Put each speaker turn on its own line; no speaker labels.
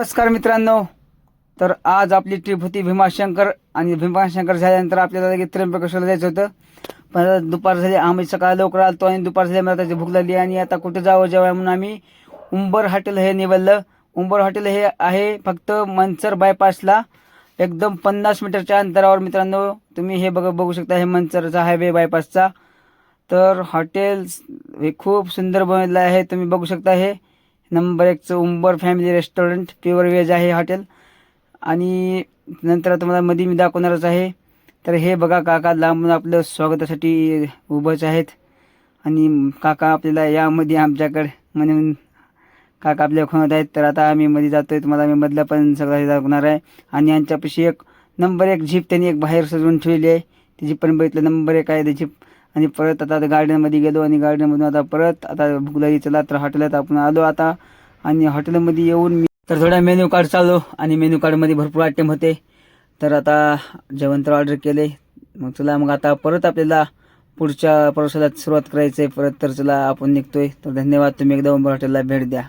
नमस्कार मित्रांनो. तर आज आपली ट्रिप होती भीमाशंकर आणि भीमाशंकर झाल्यानंतर आपल्याला लगेच त्र्यंबकेश्वरला जायचं होतं. पण आता दुपार झाली आम्ही सकाळ लवकर आलतो आणि दुपार झाली मला त्याची भूक लागली आणि आता कुठे जावं जेव्हा म्हणून आम्ही उंबर हॉटेल हे निवडलं. उंबर हॉटेल हे आहे फक्त मनसर बायपासला एकदम पन्नास मीटरच्या अंतरावर मित्रांनो तुम्ही हे बघ बघू शकता हे मनसरचा हायवे बायपासचा तर हॉटेल हे खूप सुंदर बनवलेलं आहे तुम्ही बघू शकता हे. नंबर एकचं Umbar family restaurant pure veg आहे हॉटेल आणि नंतर तुम्हाला मध्ये मी दाखवणारच आहे. तर हे बघा काका लांबून आपलं स्वागतासाठी उभंच आहेत. आणि काका आपल्याला यामध्ये आमच्याकडे म्हणून काका आपल्या खुणत आहेत. तर आता आम्ही मध्ये जातोय तुम्हाला मी मधलं पण सगळं दाखवणार आहे. आणि यांच्यापाशी एक नंबर एक झीप त्यांनी एक बाहेर सजवून ठेवली आहे. ती झीप पण बघितलं नंबर एक आहे त्याची. आणि परत आता गार्डनमध्ये गेलो आणि गार्डनमधून आता परत आता भूक लागली चला तर हॉटेलात आपण आलो आता. आणि हॉटेलमध्ये येऊन मी तर थोडा मेन्यू कार्ड चाललो आणि मेन्यू कार्डमध्ये भरपूर आयटम होते. तर आता जेवण तर ऑर्डर केले. मग चला मग आता परत आपल्याला पुढच्या प्रवासाला सुरुवात करायची आहे परत तर चला आपण निघतोय. तर धन्यवाद. तुम्ही एकदा उंबर हॉटेलला भेट द्या.